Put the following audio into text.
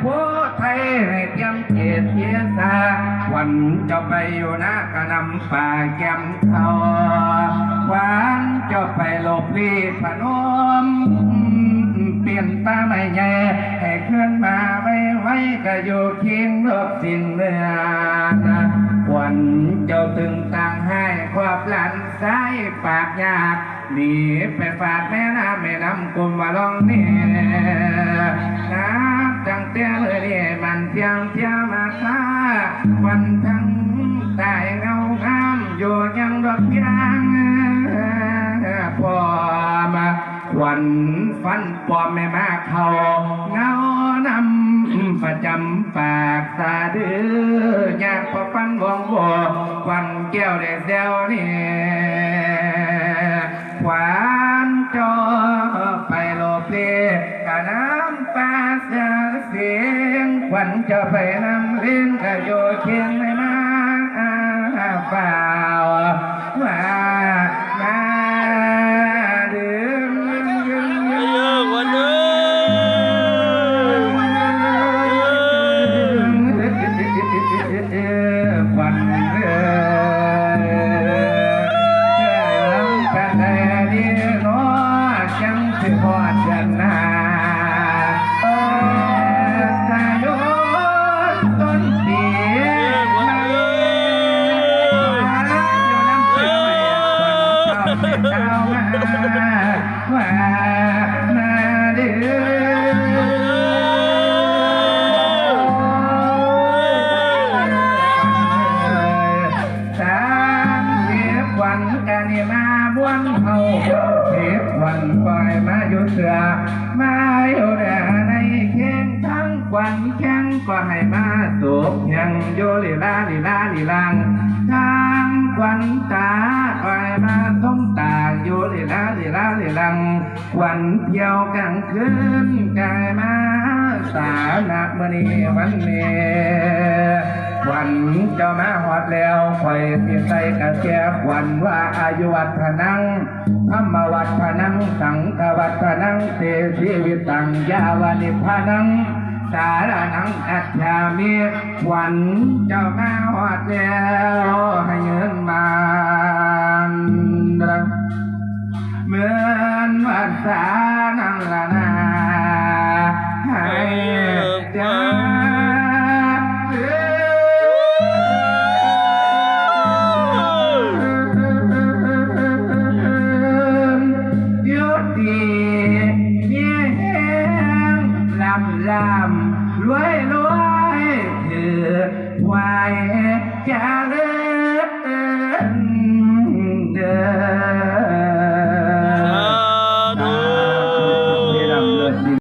โคไทยให้เตรียมเกียรติเสียสาวันเจะไปอยู่นะกะนำป่าแก้มเขาวันเจะไปหลบลีพนมเปลี่ยนตาไม่แย่ให้เคลื่อนมาไว้ไว้ก็อยู่เคียงรบสิ้นเนื้อ นเจ้าตึงต่างให้ความหลานซ้ายปากยากหนีไปฝาดแม่น้ำแม่น้ำกุมมาลองเนี่ยนะจังเตี้ยเลยเนี่ยมันเที่ยงเที่ยมาค้าวันทั้งตายเงางามอยู่ยังดอกยางพอมาวันฟันปอมไม่มาเขาเงานำประจำปากตาเดืออ พอฟันวงววันแก้วเด็ดเดวนี่ควานจอไปโลเลกะน้ำปลาเสียเสียงควันจะไปนำเลี้ยงกะโยเคียงไม่มาเปล่าว่า น้อจังสิพอดกันนาเอ่อสายุต้นปีมาอยู่น้ำเสียงเจ้ามาว่ามา ปล่อยมาอยู่เสือมาอยู่แดในเข่งทั้งวันแข้งก็ให้มาสูบยังโยลีลาลีลาลีลังทางควันตาก็ให้มาส้มตาอยู่ลีลาลีลาลีลังควันเที่ยวกลางคืนกายมาสานักมณีวันนี้วันเจ้ามาหอดแล้วคอยเสียใจกระเสียขวัญว่าอายุวัฒนังธรรมวัฒนัง กวัฒนังเตชีวิตังยาวานิพานังสารนังอัจฉามิวันเจ้าแม่หอดแล้วให้เงินมาเหมือนวัดสา miệng yeah. làm làm lối lối hoài cha lớn đời